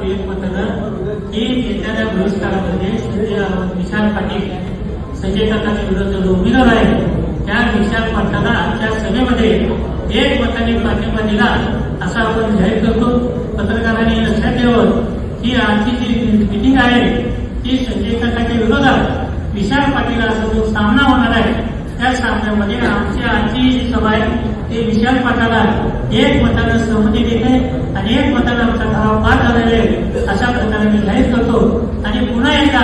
की येणाऱ्या बहिष्कारामध्ये संजय विशाल पाटील संजय काकाच्या जो उमेदवार आहे त्या विशाल पाटलाला आजच्या सभेमध्ये एक मताने पाठिंबा दिला असा आपण जाहीर करतो. पत्रकारांनी लक्षात ठेवून ही आजची जी मिटिंग आहे ती संजय काकाच्या विरोधात विशाल पाटील असा जो सामना होणार आहे त्या सामन्यामध्ये आमची आजची सभा आहे ते विशाल मताला एक मताला सहमती देते आणि एक मतानं आमचा ठराव पास झालेला आहे. अशा प्रकारे मी जाहीर करतो. आणि पुन्हा एकदा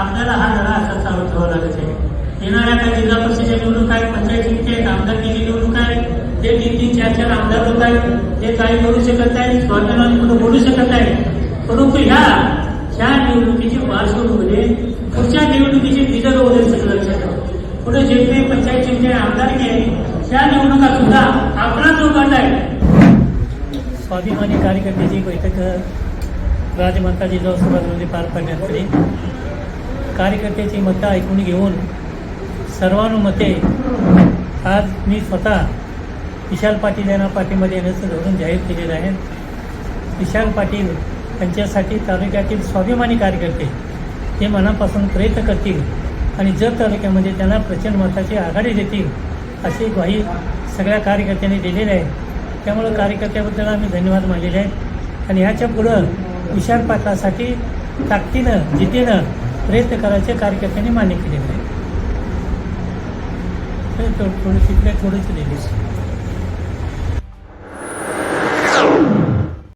आपल्याला हा लढा असा चालू ठेवावा लागत आहे. येणाऱ्या काही जिल्हा परिषदेच्या निवडणूक आहेत पंचायत समिती आहेत आमदारकीची निवडणूक आहे. जे तीन तीन चार चार आमदार लोक आहेत ते काही बोलू शकत आहेत स्वाभिमानी पुढे बोलू शकत आहेत परंतु ह्या ह्या निवडणुकीची पार्श्वभूमीमध्ये पुढच्या निवडणुकीची बिजर वगैरे सगळं लक्षात ठेवा. पुढे जे काही पंचायत समिती निवडणुका आपला जो गट आहे. स्वाभिमानी कार्यकर्त्याची बैठक राजमाता जिजाऊ सभागृहामध्ये पार पाडण्यात आली कार्यकर्त्याची मतं ऐकून घेऊन सर्वानुमते आज मी स्वतः विशाल पाटील यांना पाठीमध्ये येण्याचं धोरण जाहीर केलेलं आहे. विशाल पाटील यांच्यासाठी तालुक्यातील स्वाभिमानी कार्यकर्ते हे मनापासून प्रयत्न करतील आणि जर तालुक्यामध्ये त्यांना प्रचंड मताची आघाडी देतील. अशी ग्वाही सगळ्या कार्यकर्त्यांनी दिलेली आहे. त्यामुळं कार्यकर्त्याबद्दल आम्ही धन्यवाद मानलेले आहेत. आणि ह्याच्या पुढं विशाल पाटलासाठी ताकदीनं जिद्दीनं प्रयत्न करायचे कार्यकर्त्यांनी मान्य केलेलं आहे. तर थोडं थोडं तिकडे थोडीशी दिले